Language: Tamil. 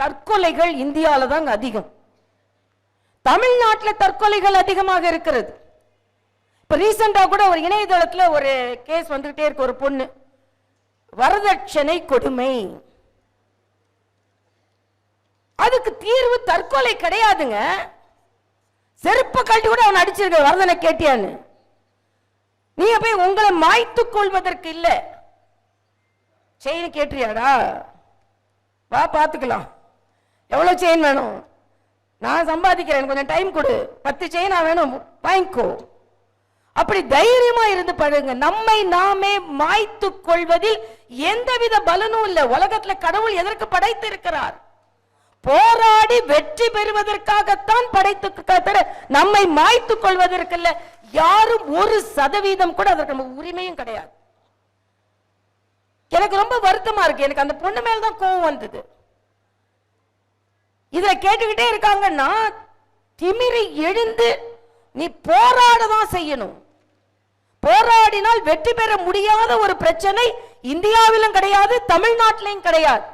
தற்கொலைகள் இந்தியாவில் தாங்க அதிகம். தமிழ்நாட்டில் தற்கொலைகள் அதிகமாக இருக்கிறது. இப்போ ரீசெண்டாக கூட ஒரு இணையதளத்தில் ஒரு கேஸ் வந்துக்கிட்டே இருக்கு ஒரு பொண்ணு. வரதட்சணை கொடுமை. அதுக்கு தீர்வு தற்கொலை கிடையாதுங்க. செருப்ப கழட்டி கூட அவன் அடிச்சிருக்க வரதனை கேட்டியான்னு. நீங்க போய் உங்களை மாய்த்துக் கொள்வதற்கு இல்லை செயின் கேட்டியாடா? வா பார்த்துக்கலாம். எவ்வளோ செயின் வேணும்? நான் சம்பாதிக்கிறேன் கொஞ்சம் டைம் கொடு. பத்து செயினா வேணும் வாங்கிக்கோ. அப்படி தைரியமா இருந்து பழகுங்க நம்மை நாமே மாய்த்து கொள்வதில் எந்தவித பலனும் இல்லை. உலகத்துல கடவுள் எதற்கு படைத்து இருக்கிறார் போராடி வெற்றி பெறுவதற்காகத்தான் படைத்து தவிர நம்மை மாய்த்து கொள்வதற்குல்ல யாரும் ஒரு சதவீதம் கூட அதற்கு நமக்கு உரிமையும் கிடையாது. எனக்கு ரொம்ப வருத்தமா இருக்கு. எனக்கு அந்த பொண்ணு மேல தான் கோவம் வந்தது. இதை கேட்டுக்கிட்டே இருக்காங்கன்னா திமிரி எழுந்து நீ போராட தான் செய்யணும். போராடினால் வெற்றி பெற முடியாத ஒரு பிரச்சனை இந்தியாவிலும் கிடையாது தமிழ்நாட்டிலையும் கிடையாது.